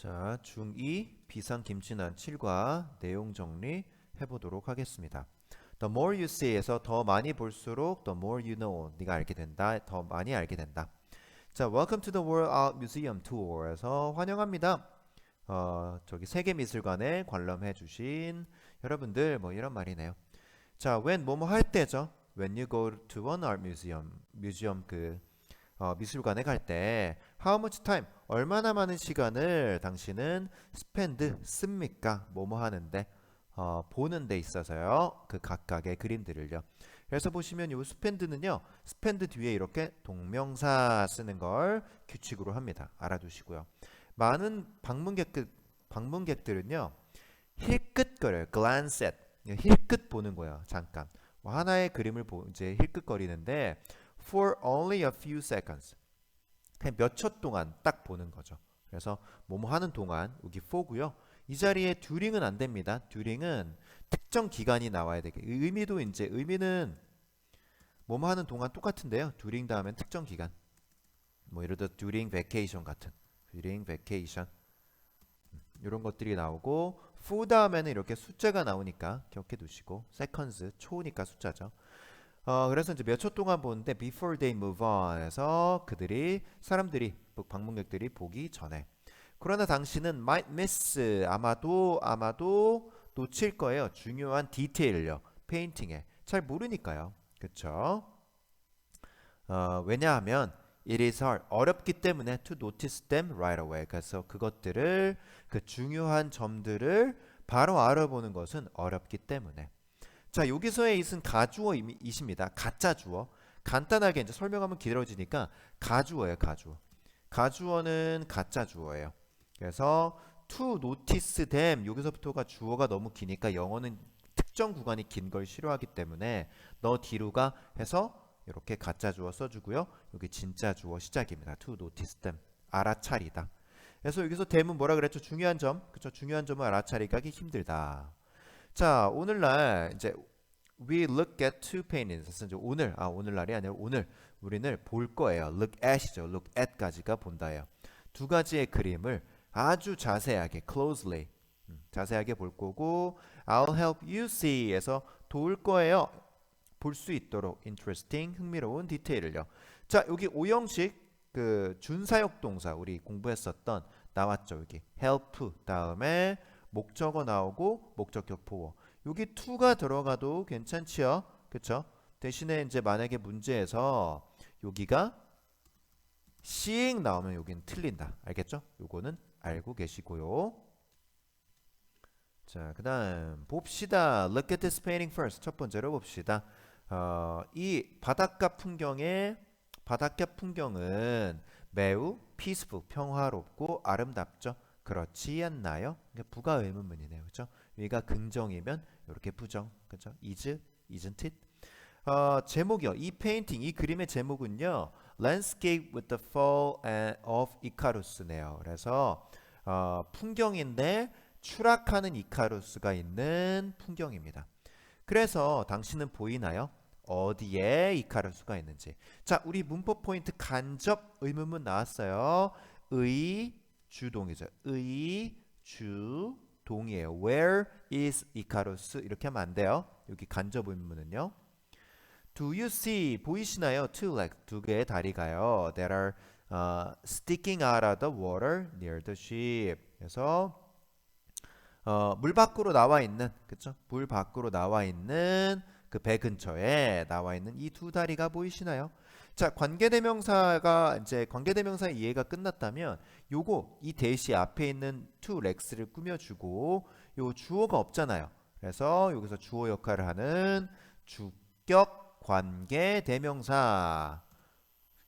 자, 중2 비상김치난 7과 내용 정리 해보도록 하겠습니다. The more you see에서 더 많이 볼수록 the more you know. 네가 알게 된다. 더 많이 알게 된다. 자, Welcome to the World Art Museum Tour에서 환영합니다. 어, 저기 세계미술관에 관람해 주신 여러분들 뭐 이런 말이네요. 자, when 뭐뭐 할 때죠. When you go to one art museum, 뮤지엄 그 어, 미술관에 갈 때 how much time 얼마나 많은 시간을 당신은 spend 씁니까? 뭐뭐 하는데 어, 보는 데 있어서요. 그 각각의 그림들을요. 그래서 보시면 이 spend는요. spend 뒤에 이렇게 동명사 쓰는 걸 규칙으로 합니다. 알아두시고요. 많은 방문객들 방문객들은요. 힐끗거려요. glance at. 힐끗 보는 거예요. 잠깐. 뭐 하나의 그림을 보, 이제 힐끗거리는데 for only a few seconds. 그냥 몇 초 동안 딱 보는 거죠. 그래서 뭐뭐 하는 동안 여기 for고요. 이 자리에 during은 안 됩니다. during은 특정 기간이 나와야 되게. 의미도 이제 의미는 뭐뭐 하는 동안 똑같은데요. during 다음엔 특정 기간. 뭐 예를 들어 during vacation 같은. during vacation. 이런 것들이 나오고 for 다음에는 이렇게 숫자가 나오니까 기억해 두시고 seconds 초니까 숫자죠. 어, 그래서 이제 몇 초 동안 보는데 before they move on에서 그들이 사람들이 방문객들이 보기 전에 그러나 당신은 might miss 아마도 아마도 놓칠 거예요. 중요한 디테일요. 페인팅에 잘 모르니까요. 그렇죠? 어, 왜냐하면 it is hard 어렵기 때문에 to notice them right away. 그래서 그것들을 그 중요한 점들을 바로 알아보는 것은 어렵기 때문에. 자, 여기서의 it은 가주어 이십니다. 가짜 주어. 간단하게 이제 설명하면 길어지니까 가주어예요, 가주어. 가주어는 가짜 주어예요. 그래서 to notice them 여기서부터가 주어가 너무 기니까 영어는 특정 구간이 긴 걸 싫어하기 때문에 너 뒤로가 해서 이렇게 가짜 주어 써주고요. 여기 진짜 주어 시작입니다. to notice them 알아차리다. 그래서 여기서 them은 뭐라 그랬죠? 중요한 점, 그렇죠? 중요한 점을 알아차리기 힘들다. 자, 오늘날 이제 we look at two paintings. 이제 오늘 아 오늘날이 아니라 오늘 우리는 볼 거예요. look at이죠. look at까지가 본다예요. 두 가지의 그림을 아주 자세하게 closely 음, 자세하게 볼 거고 I'll help you see에서 도울 거예요. 볼 수 있도록 interesting 흥미로운 디테일을요. 자, 여기 오형식 그 준사역 동사 우리 공부했었던 나왔죠. 여기 help 다음에 목적어 나오고 목적격 보어. 여기 to가 들어가도 괜찮지요. 그쵸? 대신에 이제 만약에 문제에서 여기가 seeing 나오면 여기는 틀린다. 알겠죠? 요거는 알고 계시고요. 자, 그 다음 봅시다. Look at this painting first. 첫 번째로 봅시다. 어, 이 바닷가 풍경의 바닷가 풍경은 매우 peaceful, 평화롭고 아름답죠. 그렇지 않나요? 그러니까 부가 의문문이네요. 그렇죠? 여기가 긍정이면 이렇게 부정. 그렇죠? is, isn't it? 어, 제목이요. 이 페인팅, 이 그림의 제목은요. Landscape with the Fall of Icarus네요. 그래서 어, 풍경인데 추락하는 이카루스가 있는 풍경입니다. 그래서 당신은 보이나요? 어디에 이카루스가 있는지. 자, 우리 문법 포인트 간접 의문문 나왔어요. 의 주동이죠. 의 주동이에요. Where is 이카루스? 이렇게 하면 안 돼요. 여기 간접 의문문은요. Do you see 보이시나요? Two legs 두 개의 다리가요. That are uh, sticking out of the water near the ship. 그래서 어, 물 밖으로 나와 있는 그쵸? 물 밖으로 나와 있는 그 배 근처에 나와 있는 이 두 다리가 보이시나요? 자, 관계대명사가 이제 관계대명사의 이해가 끝났다면 요거 이 대시 앞에 있는 to legs를 꾸며주고 요 주어가 없잖아요. 그래서 여기서 주어 역할을 하는 주격 관계대명사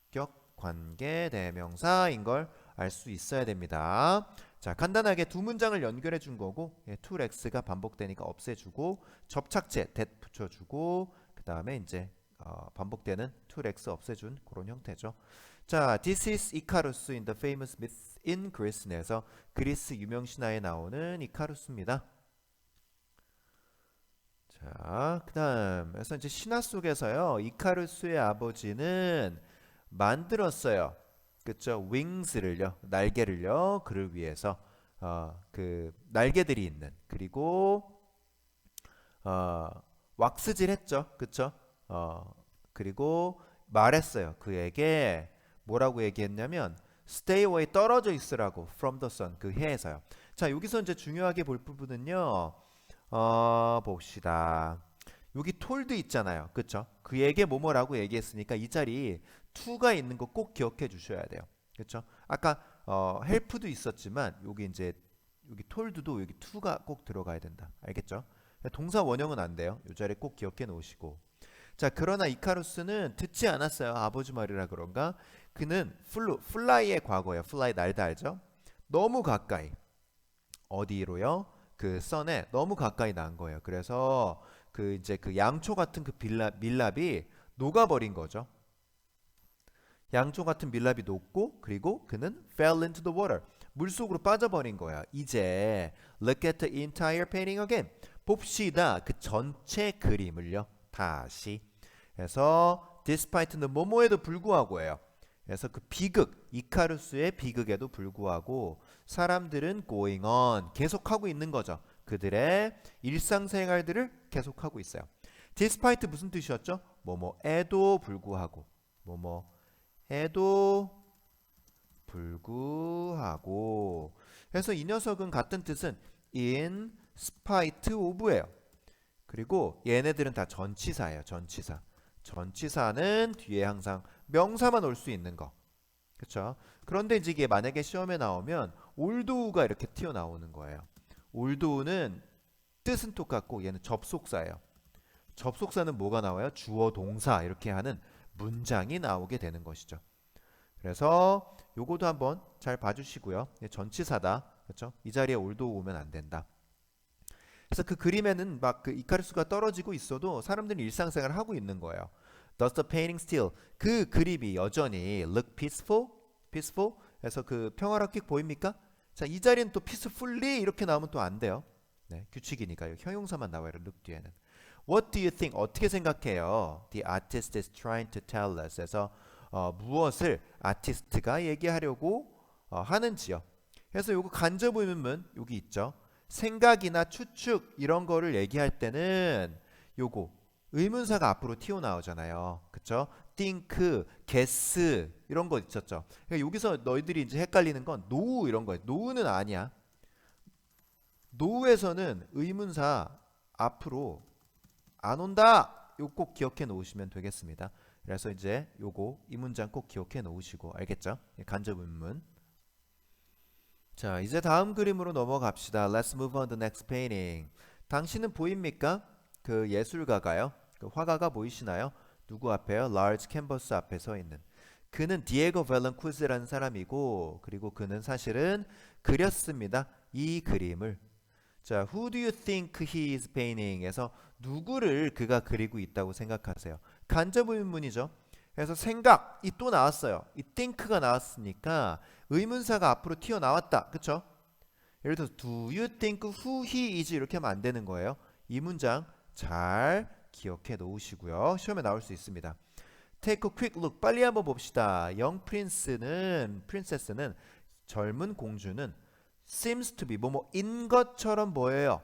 주격 관계대명사인 걸 알 수 있어야 됩니다. 자, 간단하게 두 문장을 연결해 준 거고 예, to x가 반복되니까 없애주고 접착제 that 붙여주고 그 다음에 이제 어, 반복되는 to x 없애준 그런 형태죠. 자, this is Icarus in the famous myth in Greece 내에서 그리스 유명 신화에 나오는 이카루스입니다. 자, 그다음 그래서 이제 신화 속에서요 이카루스의 아버지는 만들었어요. 그쵸? wings를요, 날개를요, 그를 위해서 어, 그 날개들이 있는 그리고 어, 왁스질 했죠. 그쵸? 어, 그리고 말했어요. 그에게 뭐라고 얘기했냐면 stay away 떨어져 있으라고 from the sun 그 해에서요. 자, 여기서 이제 중요하게 볼 부분은요. 어, 봅시다. 여기 톨드 있잖아요. 그쵸? 그에게 뭐뭐라고 얘기했으니까 이 자리 to가 있는 거 꼭 기억해 주셔야 돼요. 그쵸? 아까 어, 헬프도 있었지만 여기 이제 여기 톨드도 여기 to가 꼭 들어가야 된다. 알겠죠? 동사 원형은 안 돼요. 이 자리 꼭 기억해 놓으시고. 자, 그러나 이카루스는 듣지 않았어요. 아버지 말이라 그런가? 그는 플루, 플라이의 과거예요. 플라이 날다 알죠? 너무 가까이. 어디로요? 그 선에 너무 가까이 난 거예요. 그래서 그 이제 그 양초 같은 그 빌라, 밀랍이 녹아버린 거죠. 양초 같은 밀랍이 녹고 그리고 그는 fell into the water. 물속으로 빠져버린 거야. 이제 look at the entire painting again. 봅시다. 그 전체 그림을요. 다시. 그래서 despite는 뭐뭐에도 불구하고예요. 그래서 그 비극, 이카루스의 비극에도 불구하고 사람들은 going on 계속하고 있는 거죠. 그들의 일상생활들을 계속하고 있어요. despite 무슨 뜻이었죠? 뭐뭐에도 불구하고 뭐뭐에도 불구하고 그래서 이 녀석은 같은 뜻은 in spite of예요. 그리고 얘네들은 다 전치사예요. 전치사. 전치사는 뒤에 항상 명사만 올 수 있는 거. 그렇죠? 그런데 이제 이게 만약에 시험에 나오면 올도우가 이렇게 튀어나오는 거예요. 올도우는 뜻은 똑같고 얘는 접속사예요. 접속사는 뭐가 나와요? 주어 동사 이렇게 하는 문장이 나오게 되는 것이죠. 그래서 요거도 한번 잘 봐주시고요. 전치사다. 그렇죠? 이 자리에 올도우 오면 안 된다. 그래서 그 그림에는 막 그 이카루스가 떨어지고 있어도 사람들이 일상생활을 하고 있는 거예요. Does the painting still? 그 그림이 여전히 look peaceful? peaceful? 그래서 그 평화롭게 보입니까? 자, 이 자리는 또 peacefully 이렇게 나오면 또 안 돼요. 네, 규칙이니까요. 형용사만 나와요. look 뒤에는. What do you think? 어떻게 생각해요? The artist is trying to tell us. 그래서 어, 무엇을 아티스트가 얘기하려고 어, 하는지요. 그래서 요거 간접 의문문 여기 있죠. 생각이나 추측 이런 거를 얘기할 때는 요거 의문사가 앞으로 튀어나오잖아요. 그쵸? think, guess 이런 거 있었죠. 그러니까 여기서 너희들이 이제 헷갈리는 건 노우 이런 거예요. 노우는 아니야. 노우에서는 의문사 앞으로 안 온다. 요 꼭 기억해 놓으시면 되겠습니다. 그래서 이제 요거 이 문장 꼭 기억해 놓으시고 알겠죠? 간접 의문. 자, 이제 다음 그림으로 넘어갑시다. Let's move on to the next painting. 당신은 보입니까? 그 예술가가요. 그 화가가 보이시나요? 누구 앞에요? large canvas 앞에 서 있는. 그는 디에고 벨런쿠즈라는 사람이고 그리고 그는 사실은 그렸습니다. 이 그림을. 자, who do you think he is painting에서 누구를 그가 그리고 있다고 생각하세요? 간접 의문문이죠. 그래서 생각 이 또 나왔어요. 이 think가 나왔으니까 의문사가 앞으로 튀어나왔다. 그쵸? 예를 들어서 do you think who he is 이렇게 하면 안 되는 거예요. 이 문장 잘 기억해 놓으시고요. 시험에 나올 수 있습니다. Take a quick look. 빨리 한번 봅시다. 영 프린스는 프린세스는 젊은 공주는 seems to be 뭐뭐인 것처럼 뭐예요?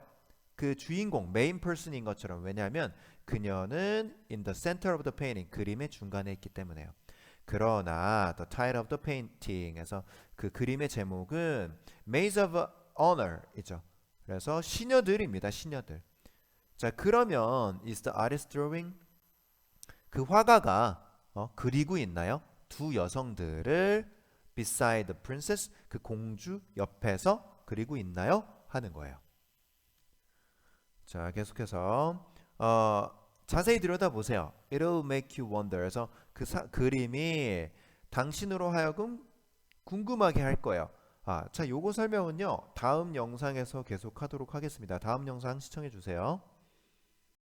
그 주인공 메인 person인 것처럼 왜냐하면 그녀는 in the center of the painting 그림의 중간에 있기 때문에요. 그러나 the title of the painting에서 그 그림의 제목은 Maids of Honor이죠. 그래서 시녀들입니다. 시녀들. 자 그러면 is the artist drawing 그 화가가 어, 그리고 있나요? 두 여성들을 beside the princess 그 공주 옆에서 그리고 있나요? 하는 거예요. 자 계속해서 어, 자세히 들여다보세요. It'll make you wonder. 그래서 그 사, 그림이 당신으로 하여금 궁금하게 할 거예요. 아, 자, 요거 설명은요. 다음 영상에서 계속하도록 하겠습니다. 다음 영상 시청해 주세요.